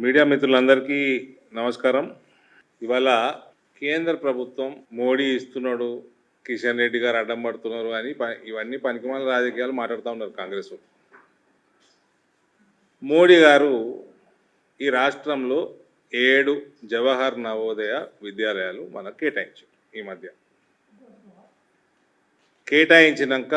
Media మిత్రులందరికీ నమస్కారం. ఇవాళ కేంద్ర ప్రభుత్వం మోడీ ఇస్తున్నాడు కిషన్ రెడ్డి గారు అడ్డం పడుతున్నారు అని ఇవన్నీ పనికిమాల రాజకీయాలు మాట్లాడుతూ ఉన్నారు కాంగ్రెస్ మోడీ గారు ఈ రాష్ట్రంలో ఏడు జవహర్ నవోదయ విద్యాలయాలు మనకు కేటాయించారు ఈ మధ్య. కేటాయించినాక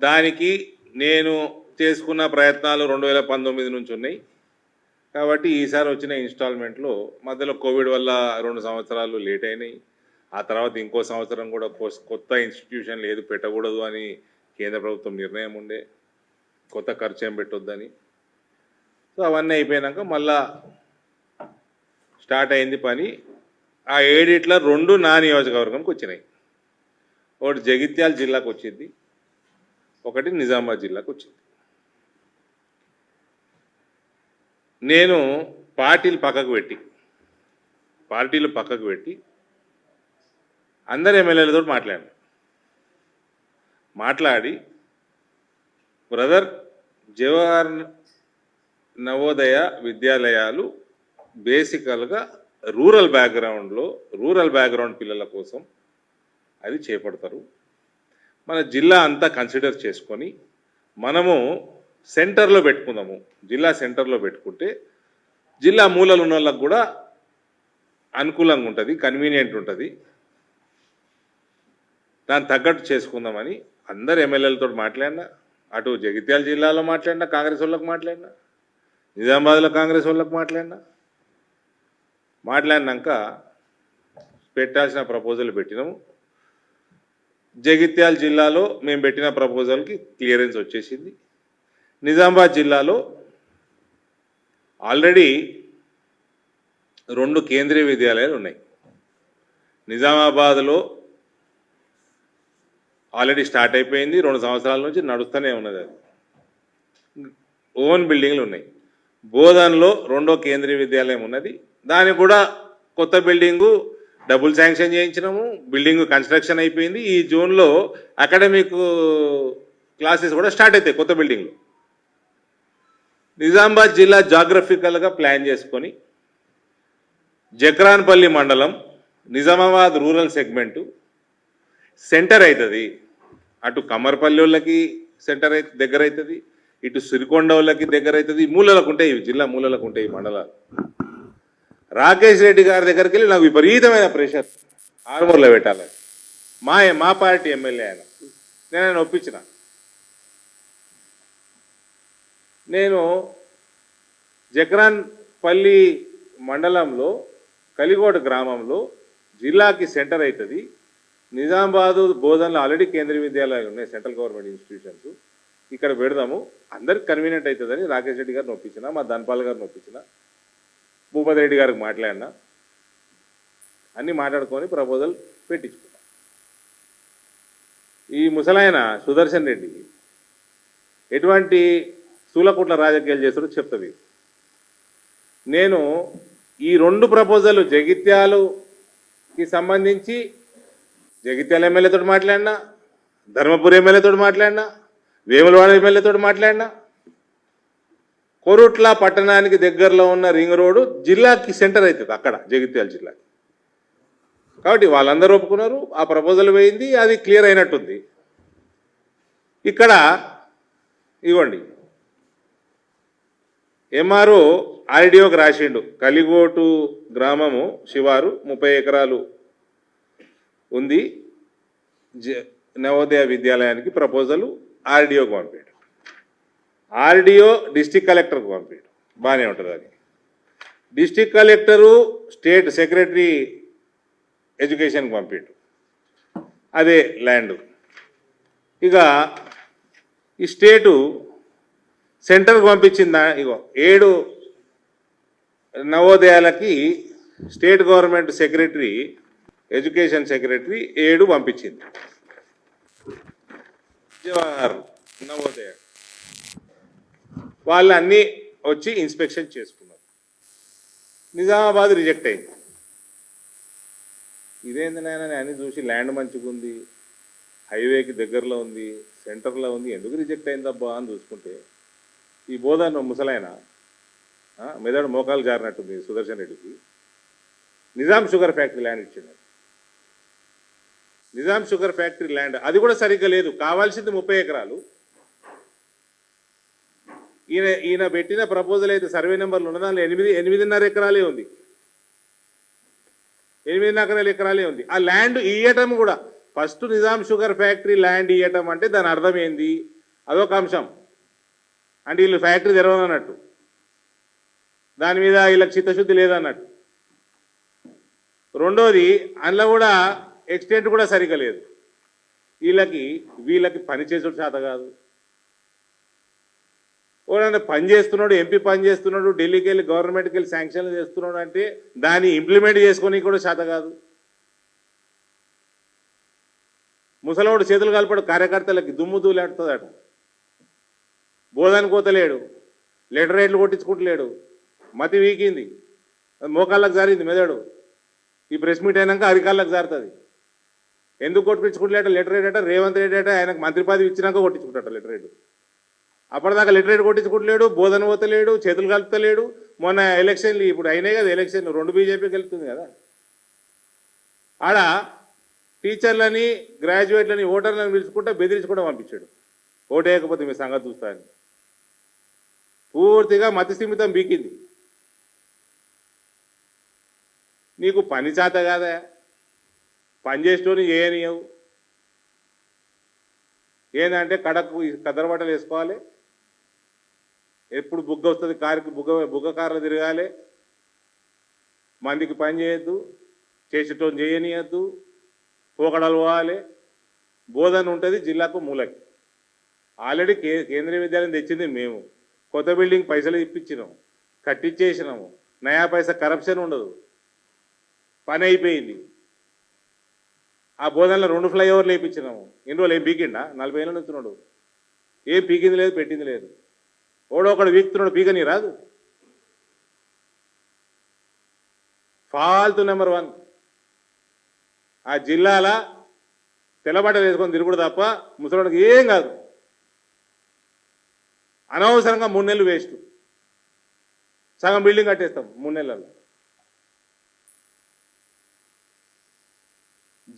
దానికి నేను చేసుకున్న ప్రయత్నాలు రెండు వేల పంతొమ్మిది నుంచి ఉన్నాయి. కాబట్టి ఈసారి వచ్చిన ఇన్స్టాల్మెంట్లో మధ్యలో కోవిడ్ వల్ల రెండు సంవత్సరాలు లేట్ అయినాయి. ఆ తర్వాత ఇంకో సంవత్సరం కూడా కొత్త ఇన్స్టిట్యూషన్ లేదు పెట్టకూడదు అని కేంద్ర ప్రభుత్వం నిర్ణయం ఉండే. కొత్త ఖర్చు ఏం పెట్టొద్దని. సో అవన్నీ అయిపోయినాక మళ్ళా స్టార్ట్ అయింది పని. ఆ ఏడిట్ల రెండు నా నియోజకవర్గంకి వచ్చినాయి. ఒకటి జగిత్యాల జిల్లాకు వచ్చింది ఒకటి నిజామాబాద్ జిల్లాకు వచ్చింది నేను పార్టీలు పక్కకు పెట్టి పార్టీలు పక్కకు పెట్టి అందరు ఎమ్మెల్యేలతో మాట్లాడాను. మాట్లాడి బ్రదర్ జవహర్ నవోదయ విద్యాలయాలు బేసికల్గా రూరల్ బ్యాక్గ్రౌండ్లో రూరల్ బ్యాక్గ్రౌండ్ పిల్లల కోసం అది చేపడతారు. మన జిల్లా అంతా కన్సిడర్ చేసుకొని మనము సెంటర్లో పెట్టుకుందాము. జిల్లా సెంటర్లో పెట్టుకుంటే జిల్లా మూలలు ఉన్న వాళ్ళకు కూడా అనుకూలంగా ఉంటుంది కన్వీనియంట్ ఉంటుంది. దాన్ని తగ్గట్టు చేసుకుందామని అందరు ఎమ్మెల్యేలతో మాట్లాడినా అటు జగిత్యాల జిల్లాలో మాట్లాడినా కాంగ్రెస్ వాళ్ళకి మాట్లాడినా నిజామాబాద్లో కాంగ్రెస్ వాళ్ళకి మాట్లాడినా. మాట్లాడినాక పెట్టాల్సిన ప్రపోజల్ పెట్టినాము. జగిత్యాల జిల్లాలో మేము పెట్టిన ప్రపోజల్కి క్లియరెన్స్ వచ్చేసింది. నిజామాబాద్ జిల్లాలో ఆల్రెడీ రెండు కేంద్రీయ విద్యాలయాలు ఉన్నాయి. నిజామాబాద్లో ఆల్రెడీ స్టార్ట్ అయిపోయింది రెండు సంవత్సరాల నుంచి నడుస్తూనే ఉన్నది అది. ఓన్ బిల్డింగ్లు ఉన్నాయి. బోధన్లో రెండో కేంద్రీయ విద్యాలయం ఉన్నది. దానికి కూడా కొత్త బిల్డింగు డబుల్ శాంక్షన్ చేయించినాము బిల్డింగ్ కన్స్ట్రక్షన్ అయిపోయింది. ఈ జూన్లో అకాడమిక్ క్లాసెస్ కూడా స్టార్ట్ అవుతాయి కొత్త బిల్డింగ్లో. నిజామాబాద్ జిల్లా జాగ్రఫికల్గా ప్లాన్ చేసుకొని జక్రాన్పల్లి మండలం నిజామాబాద్ రూరల్ సెగ్మెంటు సెంటర్ అవుతుంది అటు కమర్పల్లి వాళ్ళకి సెంటర్ అయితే దగ్గర అవుతుంది ఇటు సిరికొండ వాళ్ళకి దగ్గర అవుతుంది మూలలకు ఉంటాయి ఇవి జిల్లా మూలలకు ఉంటాయి ఈ మండలాలు. రాకేష్ రెడ్డి గారి దగ్గరికి వెళ్ళి నాకు విపరీతమైన ప్రెషర్ ఆరుమూరులో పెట్టాలి. మా మా పార్టీ ఎమ్మెల్యే ఆయన. నేను ఆయన ఒప్పించిన. నేను జక్రాన్పల్లి మండలంలో కలిగోడ గ్రామంలో జిల్లాకి సెంటర్ అవుతుంది. నిజామాబాదు బోధనలో ఆల్రెడీ కేంద్రీయ విద్యాలయాలు ఉన్నాయి సెంట్రల్ గవర్నమెంట్ ఇన్స్టిట్యూషన్స్. ఇక్కడ పెడదాము. అందరికి కన్వీనియంట్ అవుతుందని రాకేష్ రెడ్డి గారిని ఒప్పించిన మా ధన్పాల్ గారిని ఒప్పించిన భూపతి రెడ్డి గారికి మాట్లాడినా అన్నీ మాట్లాడుకొని ప్రపోజల్ పెట్టించుకున్నాం. ఈ ముసలాయన సుదర్శన్ రెడ్డి ఎటువంటి స్థూలకూట్ల రాజకీయాలు చేస్తారో చెప్తుంది నేను ఈ రెండు ప్రపోజల్ జగిత్యాలుకి సంబంధించి జగిత్యాల ఎమ్మెల్యేతో మాట్లాడినా ధర్మపురి ఎమ్మెల్యేతో మాట్లాడినా వేములవాడ ఎమ్మెల్యేతో మాట్లాడినా కొరుట్ల పట్టణానికి దగ్గరలో ఉన్న రింగ్ రోడ్డు జిల్లాకి సెంటర్ అవుతుంది అక్కడ జగిత్యాల జిల్లాకి. కాబట్టి వాళ్ళందరూ ఒప్పుకున్నారు ఆ ప్రపోజల్ పోయింది అది క్లియర్ అయినట్టుంది. ఇక్కడ ఇవ్వండి. ఎంఆర్ఓ ఆర్డీఓకి రాసిండు. కలిగోటు గ్రామము శివారు ముప్పై ఎకరాలు ఉంది. జ నవోదయ విద్యాలయానికి ప్రపోజలు ఆర్డీఓకి పంపాడు. ఆర్డీఓ డిస్టిక్ కలెక్టర్కి పంపాడు. బాగానే ఉంటుంది అది. డిస్టిక్ కలెక్టరు స్టేట్ సెక్రటరీ ఎడ్యుకేషన్కి పంపాడు. అదే ల్యాండ్. ఇక ఈ స్టేటు సెంటర్కి పంపించిందా? ఇగో ఏడు నవోదయాలకి state government secretary education secretary ఏడు పంపించింది. జవహర్ నవోదయ. వాళ్ళు అన్నీ వచ్చి ఇన్స్పెక్షన్ చేసుకున్నారు. నిజామాబాద్ రిజెక్ట్ అయింది. ఇదేంది నాయన అన్ని చూసి ల్యాండ్ మంచిగా ఉంది హైవేకి దగ్గరలో ఉంది సెంటర్లో ఉంది ఎందుకు రిజెక్ట్ అయిందబ్బా అని చూసుకుంటే ఈ బోధన ముసలాయన మెదడు మోకాలు జారినట్టుంది సుదర్శన్ రెడ్డికి. నిజాం షుగర్ ఫ్యాక్టరీ ల్యాండ్ ఇచ్చాడు. నిజాం షుగర్ ఫ్యాక్టరీ ల్యాండ్ అది కూడా సరిగ్గా లేదు కావాల్సింది ముప్పై ఎకరాలు. ఈయన ఈయన పెట్టిన ప్రపోజల్ అయితే సర్వే నెంబర్లు ఉన్న దానిలో ఎనిమిది ఎనిమిదిన్నర ఎకరాలే ఉంది. ఎనిమిదిన్నర ఎకరాలే ఉంది. ఆ ల్యాండ్ ఇయ్యటం కూడా first Nizam sugar factory land ఇయ్యటం అంటే దాని అర్థం ఏంది? అదొక అంశం. అంటే వీళ్ళు ఫ్యాక్టరీ తెరవనన్నట్టు దాని మీద వీళ్ళకి చిత్తశుద్ధి లేదన్నట్టు. రెండోది అందులో కూడా ఎక్స్టెంట్ కూడా సరిగ్గా లేదు. వీళ్ళకి వీళ్ళకి పని చేసుడు చేత కాదు. ఓడంటే పని చేస్తున్నాడు ఎంపీ పని చేస్తున్నాడు ఢిల్లీకి వెళ్ళి గవర్నమెంట్కి వెళ్ళి శాంక్షన్లు చేస్తున్నాడు అంటే దాన్ని ఇంప్లిమెంట్ చేసుకొని కూడా చేత కాదు. ముసలోడు చేతులు కలపడు కార్యకర్తలకి దుమ్ము దూలేడుతుందట బోధన పోతలేడు లెటర్ రేట్లు కొట్టించుకుంటలేడు. మతి వీకింది. మోకాళ్ళకు జారింది మెదడు. ఈ ప్రెస్ మీట్ అయినాక అధికారులకు జారుతుంది. ఎందుకు కొట్టించుకుంటలేట? లెటర్ రేట్ రేవంత్ రెడ్డి అట ఆయనకు మంత్రి పదవి ఇచ్చినాక కొట్టించుకుంటాట లెటర్ రేటు. అప్పటిదాకా లెటర్ కొట్టించుకుంటలేడు బోధన పోతలేడు చేతులు కలుపుతలేడు. మొన్న ఎలక్షన్లు ఇప్పుడు అయినాయి కదా ఎలక్షన్లు రెండు బీజేపీ గెలుస్తుంది కదా. ఆడ టీచర్లని గ్రాడ్యుయేట్లని ఓటర్లను పిలుచుకుంటే బెదిరించుకుంటూ పంపించాడు. ఓటేయకపోతే మీ సంగతి చూస్తా అని. పూర్తిగా మతిస్థిమితం బీకింది. నీకు పని చేత కాదా? పని చేసేటోని చేయనియవు ఏంటంటే కడకు కదరబట్టలు వేసుకోవాలి. ఎప్పుడు బుగ్గ వస్తుంది కారుకి బుగ్గ బుగ్గ కార్లు తిరగాలి. మందికి పని చేయొద్దు. చేసేటోని చేయనియద్దు. పోకడలు పోవాలి. బోధన ఉంటుంది జిల్లాకు మూలకి. ఆల్రెడీ కే కేంద్రీయ విద్యాలయం తెచ్చింది మేము. కొత్త బిల్డింగ్ పైసలు ఇప్పించినాం కట్టించేసినాము నయా పైసా కరప్షన్ ఉండదు. పని అయిపోయింది. ఆ బోధనలో రెండు ఫ్లైఓవర్లు వేయించినాము ఎన్ని రోజులు ఏం పీకిండా? నలభై ఏళ్ళు నుంచున్నాడు ఏం పీకింది లేదు పెట్టింది లేదు. ఓడో ఒకడు వీక్తున్నాడు పీకని రాదు. ఫాల్తు నెంబర్ వన్. ఆ జిల్లాల తెల్లబట్ట వేసుకొని తిరుగుడు తప్ప ముసలికి ఏం కాదు. అనవసరంగా మూడు నెలలు వేస్ట్. సగం బిల్డింగ్ కట్టేస్తాం మూడు నెలల్లో.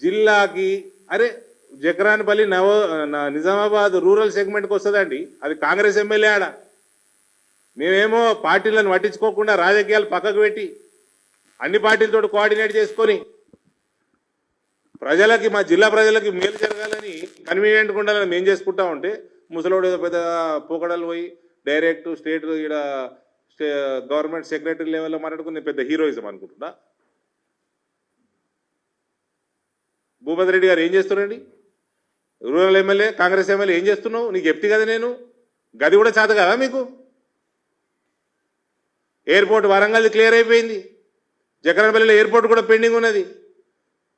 జిల్లాకి అరే జక్రాన్పల్లి నవ నిజామాబాద్ రూరల్ సెగ్మెంట్కి వస్తుందండి. అది కాంగ్రెస్ ఎమ్మెల్యే ఆడ. మేమేమో పార్టీలను పట్టించుకోకుండా రాజకీయాలు పక్కకు పెట్టి అన్ని పార్టీలతో కోఆర్డినేట్ చేసుకొని ప్రజలకి మా జిల్లా ప్రజలకి మేలు జరగాలని కన్వీనియంట్గా ఉండాలని మేము చేసుకుంటా ఉంటే ముసలోడు ఏదో పెద్ద పోకడలు పోయి డైరెక్ట్ స్టేట్ ఈడ స్టే గవర్నమెంట్ సెక్రటరీ లెవెల్లో మాట్లాడుకుని పెద్ద హీరోయిజం అనుకుంటున్నా. భూపతి రెడ్డి గారు ఏం చేస్తున్నారండి రూరల్ ఎమ్మెల్యే కాంగ్రెస్ ఎమ్మెల్యే ఏం చేస్తున్నావు? నీకు చెప్తే కదా నేను. గది కూడా చేత కదా మీకు? ఎయిర్పోర్ట్ వరంగల్ క్లియర్ అయిపోయింది. జగన్పల్లిలో ఎయిర్పోర్ట్ కూడా పెండింగ్ ఉన్నది.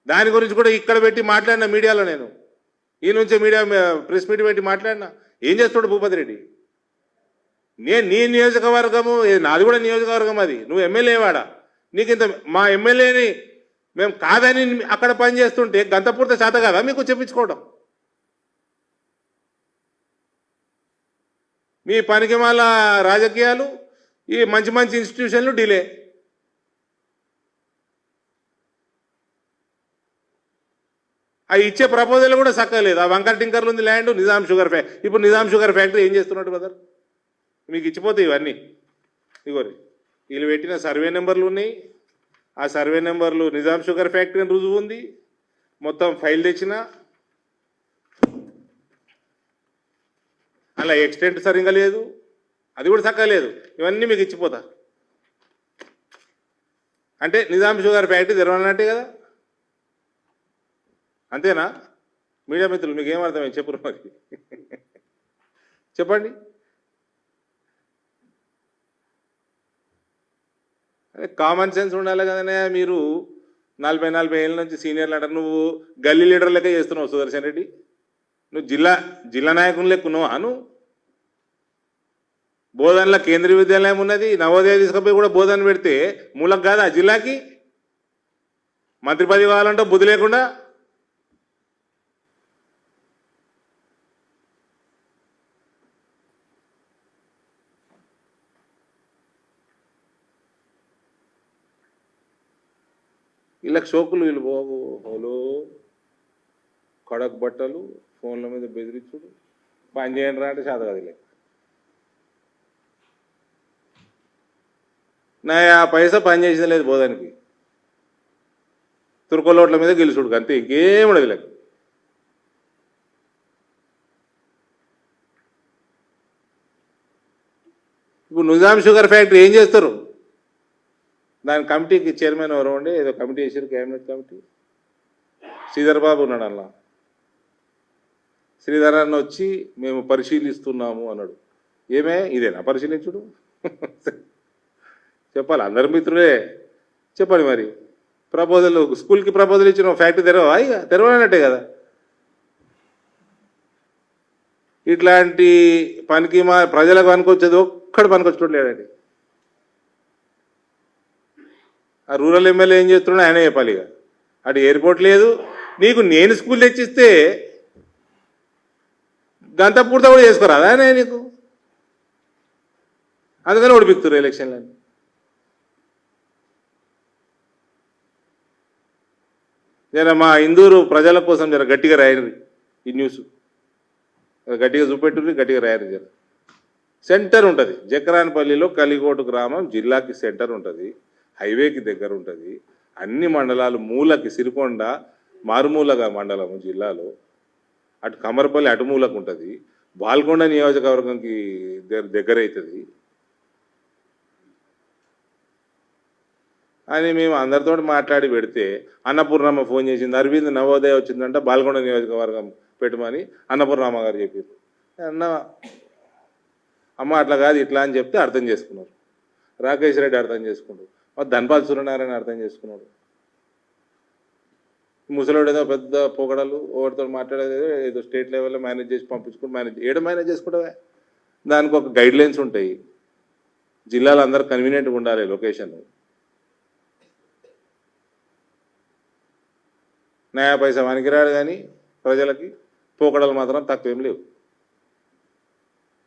దాని గురించి కూడా ఇక్కడ పెట్టి మాట్లాడిన మీడియాలో నేను. ఈ నుంచే మీడియా ప్రెస్ మీట్ పెట్టి మాట్లాడినా. ఏం చేస్తాడు భూపతి రెడ్డి? నేను నీ నియోజకవర్గము నాది కూడా నియోజకవర్గం అది. నువ్వు ఎమ్మెల్యేవాడా నీకు ఇంత మా ఎమ్మెల్యేని మేము కాదని అక్కడ పని చేస్తుంటే గంతపూర్త చేత కదా మీకు చెప్పించుకోవడం? మీ పనికి మాల రాజకీయాలు ఈ మంచి మంచి ఇన్స్టిట్యూషన్లు డిలే. ఆ ఇచ్చే ప్రపోజల్ కూడా చక్కలేదు ఆ వంకర టింకర్లు ఉంది ల్యాండ్ నిజాం షుగర్ ఫ్యాక్టరీ ఇప్పుడు నిజాం షుగర్ ఫ్యాక్టరీ ఏం చేస్తున్నట్టు బ్రదర్? మీకు ఇచ్చిపోతాయి ఇవన్నీ. ఇగోరి వీళ్ళు పెట్టిన సర్వే నెంబర్లు ఉన్నాయి. ఆ సర్వే నెంబర్లు నిజాం షుగర్ ఫ్యాక్టరీ అని రుజువు ఉంది. మొత్తం ఫైల్ తెచ్చిన. అలా ఎక్స్టెంట్ సరిగా లేదు. అది కూడా చక్కగా లేదు. ఇవన్నీ మీకు ఇచ్చిపోతా. అంటే నిజాం షుగర్ ఫ్యాక్టరీ తెరవాలంటే కదా? అంతేనా? మీడియా మిత్రులు మీకు ఏమర్థమై చెప్పరు చెప్పు మరి చెప్పండి. అదే కామన్ సెన్స్ ఉండాలి కదనే మీరు. నలభై నలభై ఏళ్ళ నుంచి సీనియర్లు అంటారు. నువ్వు గల్లీ లీడర్ లెక్క చేస్తున్నావు సుదర్శన్ రెడ్డి. నువ్వు జిల్లా జిల్లా నాయకుని లెక్కున్నావా నువ్వు బోధనలో కేంద్రీయ విద్యాలయం ఉన్నది. నవోదయ తీసుకుపోయి కూడా బోధన పెడితే మూలకు కాదా జిల్లాకి? మంత్రి పదవి కావాలంటే బుద్ధి లేకుండా వీళ్ళకి షోకులు వీళ్ళు బాబు. హలో. కడక్ బట్టలు ఫోన్ల మీద బెదిరించుడు. పని చేయండి రా అంటే చేత కాదు నా ఆ పైసా పని చేసిన లేదు బోధానికి. తుర్కొలోట్ల మీద గెలుచుడు అంతే ఇంకేం ఉండదు వీళ్ళకి. ఇప్పుడు నిజాం షుగర్ ఫ్యాక్టరీ ఏం చేస్తారు? దాని కమిటీకి చైర్మన్ ఎవరు ఉండి ఏదో కమిటీ వేసారు క్యాబినెట్ కమిటీ. శ్రీధర్ బాబు ఉన్నాడు అలా. శ్రీధర్ అన్న వచ్చి మేము పరిశీలిస్తున్నాము అన్నాడు. ఏమే? ఇదేనా పరిశీలించుడు? చెప్పాలి. అందరు మిత్రుడే. చెప్పండి మరి. ప్రపోజల్ స్కూల్కి ప్రపోజల్ ఇచ్చిన ఫ్యాక్టరీ తెరవా ఇక తెరవనట్టే కదా. ఇట్లాంటి పనికి మా ప్రజలకు పనికొచ్చేది ఒక్కడు పనికొచ్చుకోవట్లేడండి ఆ రూరల్ ఎమ్మెల్యే ఏం చేస్తున్నాడో ఆయన చెప్పాలి ఇక. అటు ఎయిర్పోర్ట్ లేదు. నీకు నేను స్కూల్ తెచ్చిస్తే గంత పూర్తి కూడా చేసుకోరా? ఆయన నీకు? అందుకని ఓడిపిస్తారు ఎలక్షన్లని. జర మా ఇందూరు ప్రజల కోసం జర గట్టిగా రాయండి ఈ న్యూస్. గట్టిగా చూపెట్టు గట్టిగా రాయరు జర. సెంటర్ ఉంటుంది. జకరానపల్లిలో కలిగోటు గ్రామం జిల్లాకి సెంటర్ ఉంటుంది. హైవేకి దగ్గర ఉంటుంది. అన్ని మండలాలు మూలకి సిరికొండ మారుమూలగా మండలము జిల్లాలో. అటు కమరపల్లి అటు మూలకు ఉంటుంది. బాల్కొండ నియోజకవర్గంకి దగ్గర దగ్గర అవుతుంది అని మేము అందరితో మాట్లాడి పెడితే అన్నపూర్ణమ్మ ఫోన్ చేసింది అరవింద్ నవోదయ వచ్చిందంట బాల్కొండ నియోజకవర్గం పెట్టమని అన్నపూర్ణమ్మ గారు చెప్పారు అన్న అమ్మ అట్లా కాదు ఇట్లా అని చెప్తే అర్థం చేసుకున్నారు. రాకేష్ రెడ్డి అర్థం చేసుకున్నాడు ధన్పాల్ సూర్యనారాయణ అర్థం చేసుకున్నాడు. ముసలోడు ఏదో పెద్ద పొగడలు ఒకటితో మాట్లాడేది ఏదో స్టేట్ లెవెల్లో మేనేజ్ చేసి పంపించుకుంటూ మేనేజ్ ఏడ మేనేజ్ చేసుకుంటావే? దానికి ఒక గైడ్ లైన్స్ ఉంటాయి. జిల్లాలో అందరూ కన్వీనియంట్గా ఉండాలి లొకేషన్ నయా పైసా వనికిరాడు కానీ ప్రజలకి పోకడలు మాత్రం తక్కువ ఏం లేవు.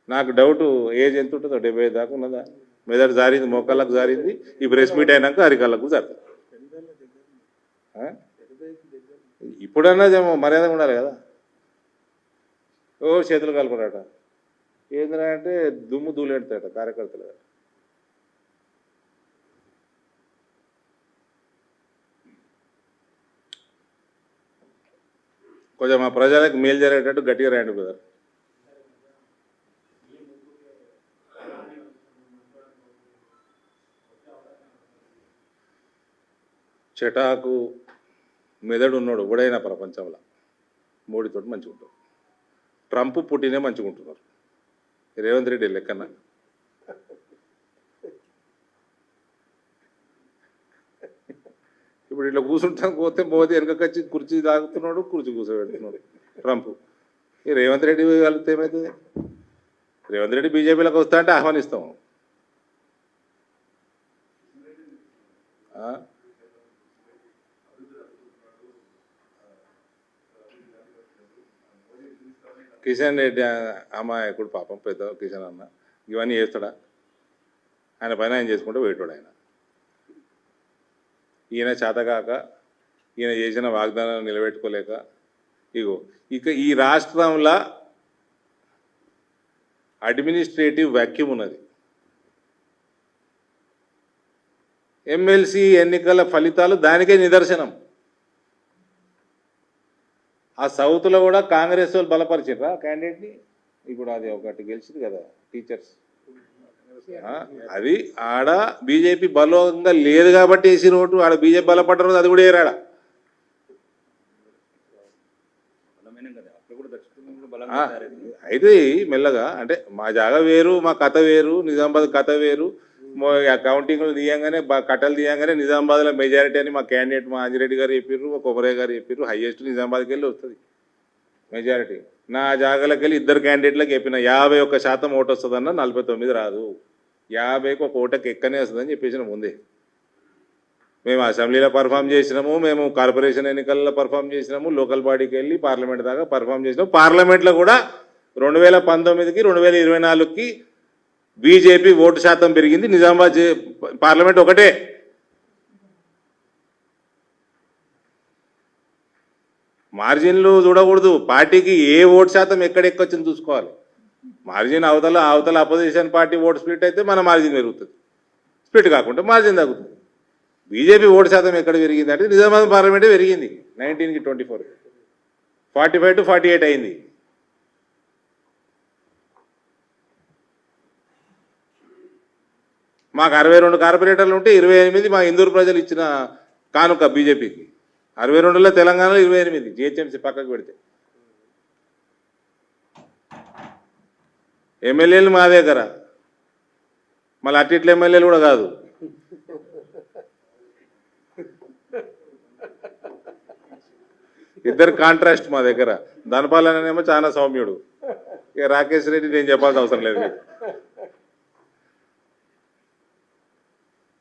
నాకు డౌట్ ఏజ్ ఎంత ఉంటుందో డెబ్బై ఐదు దాకా ఉన్నదా? మెదడు జారింది మోకాళ్ళకు జారింది ఈ బ్రెస్ మీట్ అయినాక అరికాళ్ళకు జారుతుంది. ఆ? ఇప్పుడన్నా మర్యాద ఉండాలి కదా. ఓ చేతులు కలుపురాట. ఏందిరా అంటే దుమ్ము దూలెడతాట కార్యకర్తలు. కొంచెం మా ప్రజలకు మేలు జరిగేటట్టు గట్టిగా రాయండి బ్రదర్. చెటాకు మెదడు ఉన్నాడు ఎవడైనా ప్రపంచంలో మోడీతో మంచిగా ఉంటాడు ట్రంప్ పుట్టినే మంచిగా ఉంటున్నారు రేవంత్ రెడ్డి లెక్కన. ఇప్పుడు ఇట్లా కూర్చుంటానికి పోతే మోదీ వెనకకొచ్చి కుర్చీ తాగుతున్నాడు కుర్చీ కూర్చోబెడుతున్నాడు ట్రంప్. ఈ రేవంత్ రెడ్డి కలిపితే ఏమవుతుంది రేవంత్ రెడ్డి బీజేపీలోకి వస్తా అంటే ఆహ్వానిస్తాం. కిషన్ రెడ్డి ఆ- అమాయకుడు పాపం పెద్ద కిషన్ అన్న ఇవన్నీ చేస్తాడా? ఆయన పైన ఆయన చేసుకుంటూ పోయేటోడు ఆయన. ఈయన చేతకాక ఈయన చేసిన వాగ్దానాలు నిలబెట్టుకోలేక ఇగో ఇక ఈ రాష్ట్రంలో అడ్మినిస్ట్రేటివ్ వ్యాక్యూమ్ ఉన్నది. ఎమ్మెల్సీ ఎన్నికల ఫలితాలు దానికే నిదర్శనం. ఆ సౌత్లో కూడా కాంగ్రెస్ వాళ్ళు బలపరిచిర్రా క్యాండిడేట్ని? ఇప్పుడు అది ఒకటి గెలిచింది కదా టీచర్స్. అది ఆడ బీజేపీ బలంగా లేదు కాబట్టి వేసిన ఓటు ఆడ బీజేపీ బలపడ్డ అది కూడా ఏరాడ. అయితే మెల్లగా అంటే మా జాగ వేరు మా కథ వేరు నిజామాబాద్ కథ వేరు అకౌంటింగ్ తీయంగానే కట్టలు తీయంగానే నిజామాబాద్లో మెజారిటీ అని మా క్యాండిడేట్ మా ఆంజిరెడ్డి గారు చెప్పారు మా కొమరయ్య గారు చెప్పారు హైయెస్ట్ నిజామాబాద్కి వెళ్ళి వస్తుంది. మెజారిటీ నా జాగాలకు వెళ్ళి ఇద్దరు క్యాండిడేట్లకు చెప్పిన యాభై ఒక్క శాతం ఓటు వస్తుందన్న నలభై తొమ్మిది రాదు. యాభైకి ఒక ఓటకి ఎక్కనే వస్తుందని చెప్పేసిన ముందే. మేము అసెంబ్లీలో పర్ఫామ్ చేసినాము మేము కార్పొరేషన్ ఎన్నికల్లో పర్ఫామ్ చేసినాము లోకల్ బాడీకి వెళ్ళి పార్లమెంట్ దాకా పర్ఫామ్ చేసినాము. పార్లమెంట్లో కూడా రెండు వేల పంతొమ్మిదికి రెండు వేల ఇరవై నాలుగుకి బీజేపీ ఓటు శాతం పెరిగింది నిజామాబాద్ పార్లమెంట్ ఒకటే. మార్జిన్లు చూడకూడదు పార్టీకి ఏ ఓటు శాతం ఎక్కడెక్కొచ్చింది చూసుకోవాలి. మార్జిన్ అవతల అవతల అపోజిషన్ పార్టీ ఓటు స్ప్లిట్ అయితే మన మార్జిన్ పెరుగుతుంది. స్ప్లిట్ కాకుండా మార్జిన్ తగ్గుతుంది. బీజేపీ ఓటు శాతం ఎక్కడ పెరిగింది అంటే నిజామాబాద్ పార్లమెంటే పెరిగింది నైన్టీన్కి twenty four. Forty five to forty eight అయింది. మాకు అరవై రెండు కార్పొరేటర్లు ఉంటే ఇరవై ఎనిమిది మా ఇందూరు ప్రజలు ఇచ్చిన కానుక బీజేపీకి. అరవై రెండులో తెలంగాణలో ఇరవై ఎనిమిది జిహెచ్ఎంసీ పక్కకు పెడితే. ఎమ్మెల్యేలు మా దగ్గర. మళ్ళీ అట్టి ఇట్ల ఎమ్మెల్యేలు కూడా కాదు. ఇద్దరు కాంట్రాస్ట్ మా దగ్గర. ధనపాలనేమో చాలా సౌమ్యుడు. ఇక రాకేష్ రెడ్డి నేను చెప్పాల్సిన అవసరం లేదు మీకు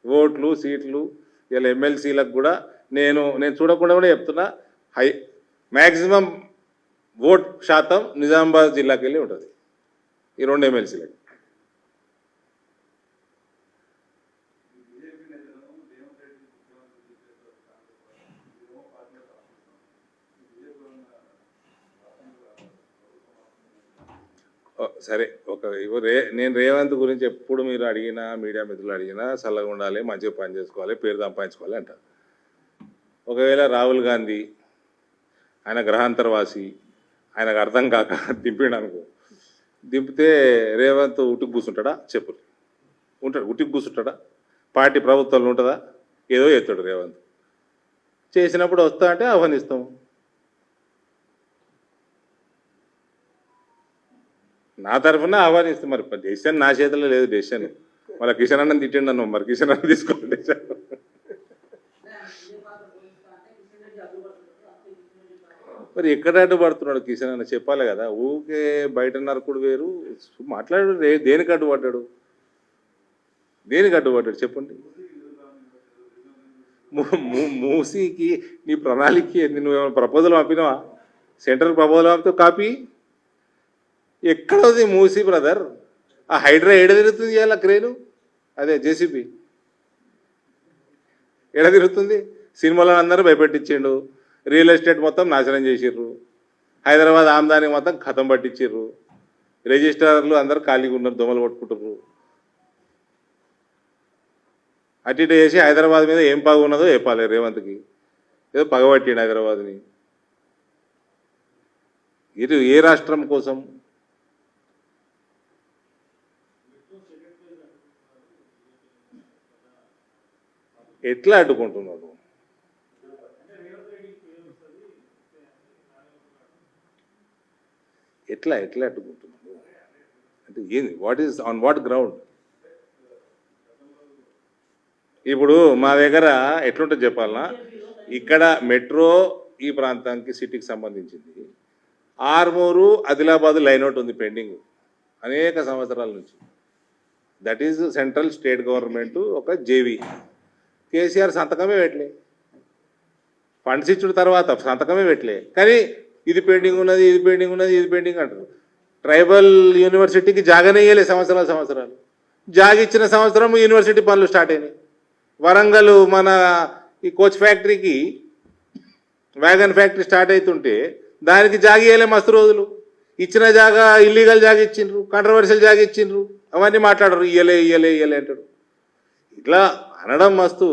ఓట్లు సీట్లు ఇలా ఎమ్మెల్సీలకు కూడా నేను నేను చూడకుండా కూడా చెప్తున్నా హై మ్యాక్సిమం ఓట్ శాతం నిజామాబాద్ జిల్లాకి వెళ్ళి ఉంటుంది. ఈ రెండు ఎమ్మెల్సీలకి ఓ, సరే ఒక రే నేను రేవంత్ గురించి ఎప్పుడు మీరు అడిగినా మీడియా మిత్రులు అడిగినా చల్లగా ఉండాలి మంచిగా పని చేసుకోవాలి పేరు సంపాదించుకోవాలి అంటారు. ఒకవేళ రాహుల్ గాంధీ ఆయన గ్రహాంతరవాసి ఆయనకు అర్థం కాక దింపిండు అనుకో. దింపితే రేవంత్ ఉట్టుకు కూర్చుంటాడా చెప్పు ఉంటాడు. ఉట్టుకు కూర్చుంటాడా పార్టీ ప్రభుత్వంలో ఉంటుందా? ఏదో చేస్తాడు రేవంత్. చేసినప్పుడు వస్తా అంటే ఆహ్వానిస్తాము. నా తరఫున ఆహ్వానిస్తే మరి డెసిషన్ నా చేతిలో లేదు డెసిషన్ మళ్ళీ కిషన్ అన్నం తిట్టండి అన్న మరి కిషన్ అన్నం తీసుకోండి డెసిషన్ మరి ఎక్కడ అడ్డుపడుతున్నాడు కిషన్ అన్న చెప్పాలి కదా. ఊకే బయట నరకుడు వేరు. మాట్లాడు దేనికి అడ్డుపడ్డాడు? దేనికి అడ్డుపడ్డాడు? చెప్పండి. మూసీకి నీ ప్రణాళిక ఏంది? నువ్వేమైనా ప్రపోజల్ పంపినావా? సెంట్రల్ ప్రపోజల్ పంపితే కాపీ? ఎక్కడది మూసి బ్రదర్? ఆ హైడ్రా ఎడ తిరుగుతుంది ఇవాళ క్రేను? అదే జేసీబీ. ఎడ తిరుగుతుంది? సినిమాలో అందరూ భయపెట్టించిండు రియల్ ఎస్టేట్ మొత్తం నాశనం చేసిర్రు. హైదరాబాద్ ఆమ్దాని మొత్తం కథం పట్టించిర్రు. రిజిస్ట్రార్లు అందరూ ఖాళీగా ఉన్నారు దొమలు పట్టుకుంటారు అటు ఇటు చేసి హైదరాబాద్ మీద ఏం పగ ఉన్నదో చెప్పాలి రేవంత్కి. ఏదో పగబట్టిండు హైదరాబాద్ని. ఇటు ఏ రాష్ట్రం కోసం? ఎట్లా అడ్డుకుంటున్నారు ఎట్లా ఎట్లా అడ్డుకుంటున్నారు అంటే ఏంది? What is on what ground ఇప్పుడు మా దగ్గర ఎట్లుంటుంది చెప్పాలన్నా ఇక్కడ మెట్రో ఈ ప్రాంతానికి సిటీకి సంబంధించింది. ఆర్మూరు ఆదిలాబాద్ లైన్ అవుట్ ఉంది పెండింగ్. అనేక సంవత్సరాల నుంచి. That is central state government ఒక జేవీ కేసీఆర్ సంతకమే పెట్టలే. ఫండ్స్ ఇచ్చిన తర్వాత సంతకమే పెట్టలే. కానీ ఇది పెండింగ్ ఉన్నది ఇది పెండింగ్ ఉన్నది ఇది పెండింగ్ అంటారు. ట్రైబల్ యూనివర్సిటీకి జాగనే సంవత్సరాలు సంవత్సరాలు. జాగ ఇచ్చిన సంవత్సరం యూనివర్సిటీ పనులు స్టార్ట్ అయినాయి. వరంగల్ మన ఈ కోచ్ ఫ్యాక్టరీకి వ్యాగన్ ఫ్యాక్టరీ స్టార్ట్ అవుతుంటే దానికి జాగ మస్తు రోజులు. ఇచ్చిన జాగా ఇల్లీగల్ జాగ ఇచ్చిండ్రు కంట్రవర్షియల్ జాగ ఇచ్చిండ్రు. అవన్నీ మాట్లాడరు ఇయ్యలే ఇయ్యలే ఇయ్యలే అంటాడు ఇట్లా అనడం మస్తు.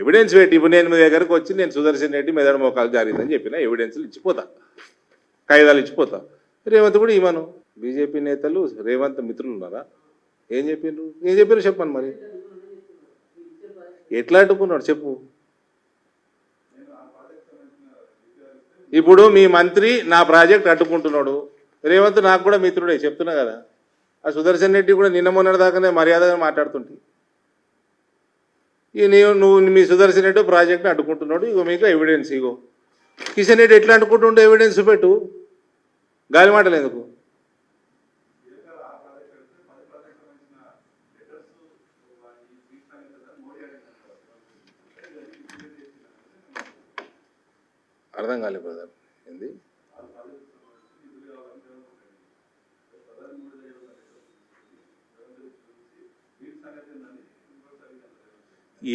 ఎవిడెన్స్ పెట్టి ఇప్పుడు నేను మీ దగ్గరకు వచ్చి నేను సుదర్శన్ రెడ్డి మెదడు మోకాలు జారిందని చెప్పిన ఎవిడెన్స్లు ఇచ్చిపోతా. కాగితాలు ఇచ్చిపోతా. రేవంత్ కూడా ఇవ్వను. బీజేపీ నేతలు రేవంత్ మిత్రులు ఉన్నారా? ఏం చెప్పిండ్రు? ఏం చెప్పారు చెప్పండి మరి. ఎట్లా అడ్డుకున్నాడు చెప్పు. ఇప్పుడు మీ మంత్రి నా ప్రాజెక్ట్ అడ్డుకుంటున్నాడు రేవంత్ నాకు కూడా మిత్రుడే చెప్తున్నా కదా. ఆ సుదర్శన్ రెడ్డి కూడా నిన్న మొన్నటి దాకానే మర్యాదగా మాట్లాడుతుంటే. ఈ నీవు నువ్వు మీ సుదర్శన్ రెడ్డి ప్రాజెక్ట్ని అడ్డుకుంటున్నాడు. ఇగో మీకు ఎవిడెన్స్ ఇగో. కిషన్ రెడ్డి ఎట్లా అడ్డుకుంటుండే ఎవిడెన్స్ పెట్టు. గాలి మాటలు ఎందుకు? అర్థం కాలేదు బ్రదర్ ఏంది?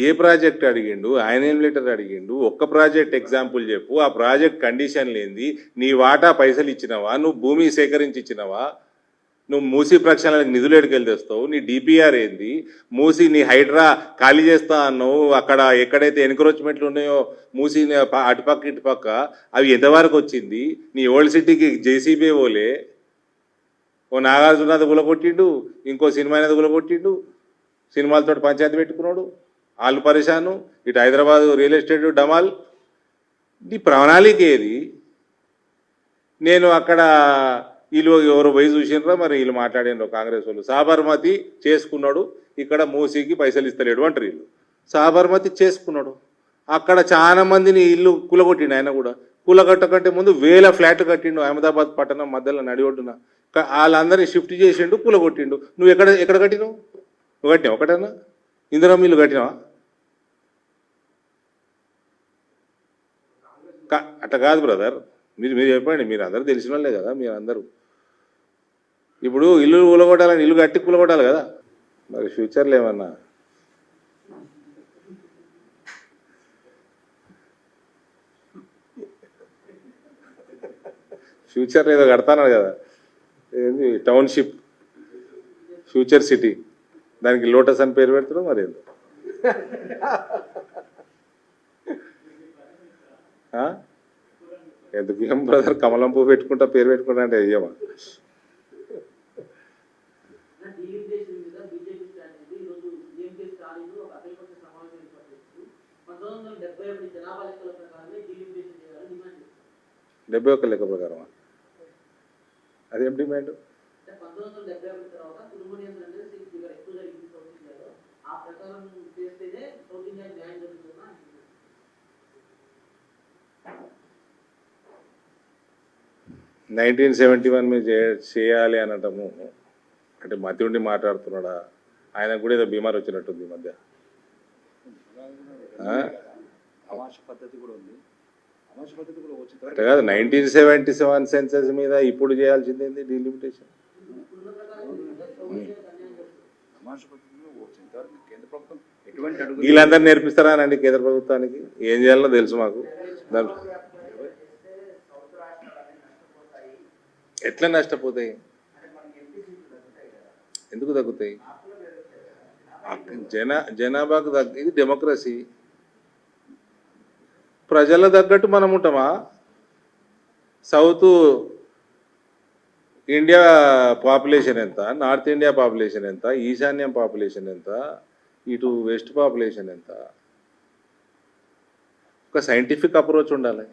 ఏ ప్రాజెక్ట్ అడిగిండు ఆయన ఏం లెటర్ అడిగిండు ఒక్క ప్రాజెక్ట్ ఎగ్జాంపుల్ చెప్పు ఆ ప్రాజెక్ట్ కండిషన్ లేని నీ వాటా పైసలు ఇచ్చినవా నువ్వు భూమి సేకరించి ఇచ్చినవా నువ్వు మూసి ప్రక్షాళనకు నిధులు ఎడుకెళ్ళి తెస్తావు నీ డిపిఆర్ ఏంది మూసి నీ హైడ్రా ఖాళీ చేస్తా అన్నావు అక్కడ ఎక్కడైతే ఎన్క్రోచ్మెంట్లు ఉన్నాయో మూసీ అటుపక్క ఇటుపక్క అవి ఎంతవరకు వచ్చింది నీ ఓల్డ్ సిటీకి జేసీబీ ఓలే ఓ నాగార్జునది గులగొట్టిండు ఇంకో సినిమా అనేది గులగొట్టిండు సినిమాలతో పంచాయతీ పెట్టుకున్నాడు. వాళ్ళు పరిశాను ఇటు హైదరాబాద్ రియల్ ఎస్టేట్ డమాల్. నీ ప్రణాళిక ఏది? నేను అక్కడ వీళ్ళు ఎవరు పోయి చూసినరా మరి వీళ్ళు మాట్లాడినారు కాంగ్రెస్ వాళ్ళు. సాబర్మతి చేసుకున్నాడు ఇక్కడ మోసీకి పైసలు ఇస్తలేడు అంటారు వీళ్ళు. సాబర్మతి చేసుకున్నాడు. అక్కడ చాలా మందిని ఇల్లు కులగొట్టిండు ఆయన కూడా. కూలగట్ట కంటే ముందు వేల ఫ్లాట్ కట్టిండు అహ్మదాబాద్ పట్టణం మధ్యలో నడి వాళ్ళందరినీ షిఫ్ట్ చేసిండు కులగొట్టిండు. నువ్వు ఎక్కడ ఎక్కడ కట్టినావు? నువ్వు కట్టినావు ఒకటేనా? ఇందిరా మిల్లు కట్టినావా? అట్ట అట్లా కాదు బ్రదర్. మీరు మీరు చెప్పండి మీరు అందరూ తెలిసిన వాళ్ళే కదా మీరు అందరూ. ఇప్పుడు ఇల్లు కూలగొట్టాలని ఇల్లు కట్టి కూలగొట్టాలి కదా. మరి ఫ్యూచర్లో ఏమన్నా? ఫ్యూచర్ ఏదో కడతాను కదా. ఏంది టౌన్షిప్ ఫ్యూచర్ సిటీ దానికి లోటస్ అని పేరు పెడతాడు మరి ఏందో? ఆ? ఎందుకు ఏం బ్రదర్ కమలం పువ్వు పెట్టుకుంటా పేరు పెట్టుకుంటా అంటే అయ్యమా డీలిమిటేషన్ ఒక్క బీజేపీ ప్రకారమా? ఇది ఈరోజు పంతొమ్మిది వందల డెబ్బై ఒకటి ఒక్క లెక్క అదేం డిమాండ్ అంటే పంతొమ్మిది వందల డెబ్బై ఒకటి తర్వాత కుటుంబనియం అనేది సీట్ ఫిగర్ ఎక్కువ జరిగింది సౌత్ ఇండియాలో ఆ ప్రకారం చేస్తేనే న్యాయం. నైన్టీన్ సెవెంటీ వన్ మీద చే- చేయాలి అనటము అంటే మతి ఉండి మాట్లాడుతున్నాడా? ఆయనకు కూడా ఏదో బీమార్ వచ్చినట్టుంది ఈ మధ్య. ఆ? అమాష పద్ధతి కూడా ఉంది. అమాష పద్ధతి కూడా వచ్చిన అంటే కాదు నైన్టీన్ సెవెంటీ సెవెన్ సెన్సెస్ మీద ఇప్పుడు చేయాల్సింది ఏంది? డీలిమిటేషన్. వీళ్ళందరూ నేర్పిస్తారా అండి కేంద్ర ప్రభుత్వానికి. ఏం చేయాలో తెలుసు మాకు. ఎట్లా నష్టపోతాయి? ఎందుకు తగ్గుతాయి? జన జనాభాకు తగ్గ ఇది డెమోక్రసీ ప్రజల తగ్గట్టు మనం ఉంటామా? సౌత్ ఇండియా పాపులేషన్ ఎంత? నార్త్ ఇండియా పాపులేషన్ ఎంత? ఈశాన్యం పాపులేషన్ ఎంత? ఇటు వెస్ట్ పాపులేషన్ ఎంత? ఒక సైంటిఫిక్ అప్రోచ్ ఉండాలి.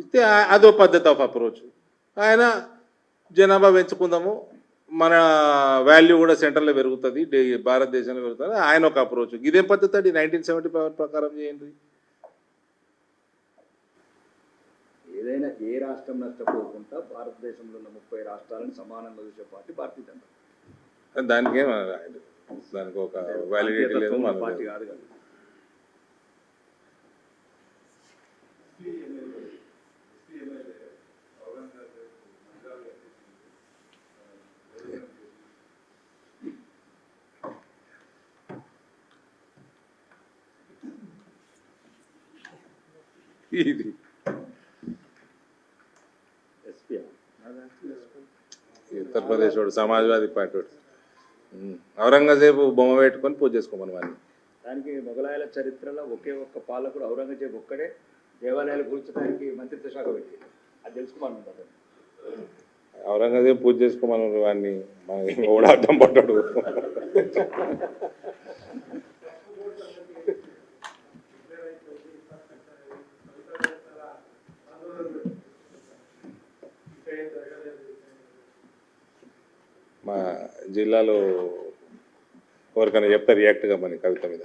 ఇస్తే అదో పద్ధతి ఆఫ్ అప్రోచ్ ఆయన జనాభా పెంచుకుందాము మన వాల్యూ కూడా సెంటర్లో పెరుగుతుంది భారతదేశంలో పెరుగుతుంది ఆయన ఒక అప్రోచ్ ఇదేం పద్ధతి అండి నైన్టీన్ సెవెంటీ ప్రకారం చేయండి. ఏదైనా ఏ రాష్ట్రం నష్టపోకుండా భారతదేశంలో ఉన్న ముప్పై రాష్ట్రాలను సమానంగా చూసే పార్టీ భారతీయ జనతా పార్టీ. దానికి దానికి ఒక వ్యాలిడిటీ లేదు పార్టీ. కాదు కదా ఇది ఎస్పీ ఈ ఉత్తరప్రదేశ్ వాడు సమాజ్వాదీ పార్టీ వాడు. ఔరంగజేబు బొమ్మ పెట్టుకొని పూజ చేసుకోమని వాడిని. దానికి మొఘలాయల చరిత్రలో ఒకే ఒక్క పాలకుడు ఔరంగజేబు ఒక్కడే దేవాలయాలు కూర్చోడానికి మంత్రిత్వ శాఖ పెట్టి. అది తెలుసుకోమని ఔరంగజేబు పూజ చేసుకోమని వాడిని మన ఓడ మా జిల్లాలో ఎవరికైనా చెప్తే రియాక్ట్గా మన కవిత మీద.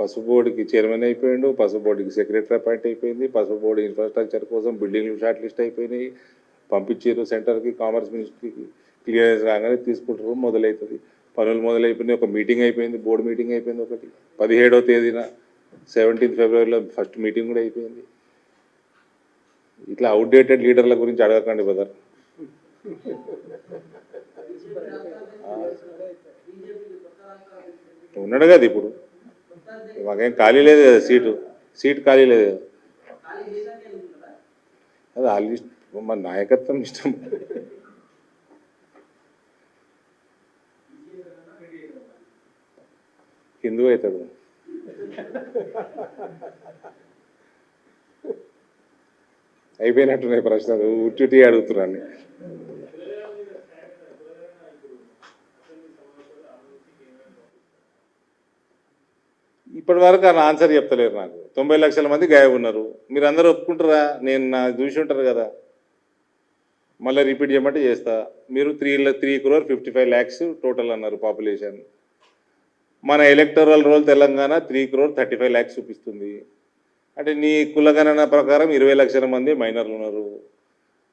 పసుపు బోర్డుకి చైర్మన్ అయిపోయిండు పసుపు బోర్డుకి సెక్రటరీ అపాయింట్ అయిపోయింది పసుపు బోర్డు ఇన్ఫ్రాస్ట్రక్చర్ కోసం బిల్డింగ్లు షార్ట్ లిస్ట్ అయిపోయినాయి పంపించారు సెంటర్కి కామర్స్ మినిస్ట్రీకి క్లియరెన్స్ రాగానే తీసుకుంటారు మొదలవుతుంది పనులు మొదలైపోయినాయి ఒక మీటింగ్ అయిపోయింది బోర్డు మీటింగ్ అయిపోయింది ఒకటి. పదిహేడవ తేదీన సెవెంటీన్త్ ఫిబ్రవరిలో ఫస్ట్ మీటింగ్ కూడా అయిపోయింది. ఇట్లా అవుట్డేటెడ్ లీడర్ల గురించి అడగకండి బ్రదర్ ఉన్నాడు కదా ఇప్పుడు. మాకేం ఖాళీ లేదు కదా సీటు సీట్ ఖాళీ లేదు కదా. అది మన నాయకత్వం ఇష్టం. హిందూ అవుతాడు? అయిపోయినట్టున్నాయి ప్రశ్నలు ఉట్టి అడుగుతున్నాను. ఇప్పటి వరకు ఆయన ఆన్సర్ చెప్తలేరు నాకు. తొంభై లక్షల మంది గాయబ్ ఉన్నారు. మీరు అందరూ ఒప్పుకుంటారా? నేను నా చూసి ఉంటారు కదా. మళ్ళీ రిపీట్ చేయమంటే చేస్తా. మీరు three three crore fifty five lakhs total అన్నారు పాపులేషన్ మన electoral roll Telangana three crore thirty five lakhs చూపిస్తుంది. అంటే నీ కులగణన ప్రకారం ఇరవై లక్షల మంది మైనర్లు ఉన్నారు.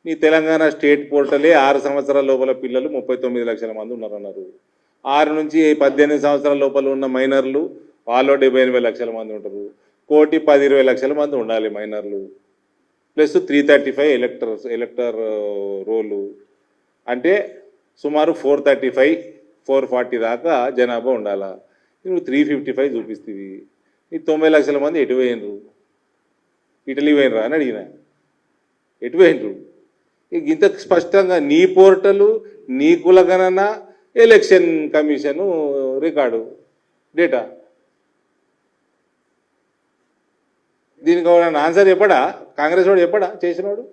నీ తెలంగాణ స్టేట్ పోర్టలే ఆరు సంవత్సరాల లోపల పిల్లలు ముప్పై తొమ్మిది లక్షల మంది ఉన్నారన్నారు. ఆరు నుంచి పద్దెనిమిది సంవత్సరాల లోపల ఉన్న మైనర్లు వాళ్ళు డెబ్బై ఎనభై లక్షల మంది ఉంటారు. కోటి పది ఇరవై లక్షల మంది ఉండాలి మైనర్లు. Plus three thirty five electors elector roll. అంటే సుమారు four thirty five four forty దాకా జనాభా ఉండాలా? నువ్వు త్రీ ఫిఫ్టీ ఫైవ్ చూపిస్తుంది ఈ తొంభై లక్షల మంది ఎటు పోయినరు? ఇటలీ పోయినరా అని అడిగిన. ఎటు పోయినరు? ఇంత స్పష్టంగా నీ పోర్టలు నీ కులగణన ఎలక్షన్ కమిషను రికార్డు డేటా. దీనికి ఎవరైనా ఆన్సర్ చెప్పడా? కాంగ్రెస్ వాడు చెప్పడా? చేసినవాడు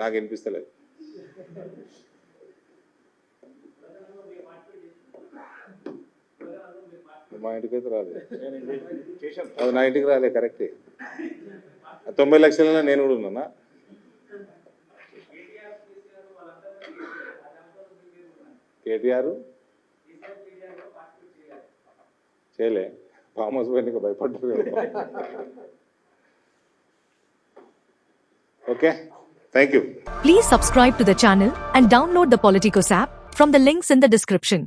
నాకు వినిపిస్తలేదు. మా ఇంటికి అయితే రాలేదు అది నా ఇంటికి రాలే కరెక్టే తొంభై లక్షల నేను కూడా ఉన్నానా కేటీఆర్ చేయలే ఫామ్ హౌస్ పోయి భయపడ్డారు okay thank you Please subscribe to the channel and download the Politicos app from the links in the description.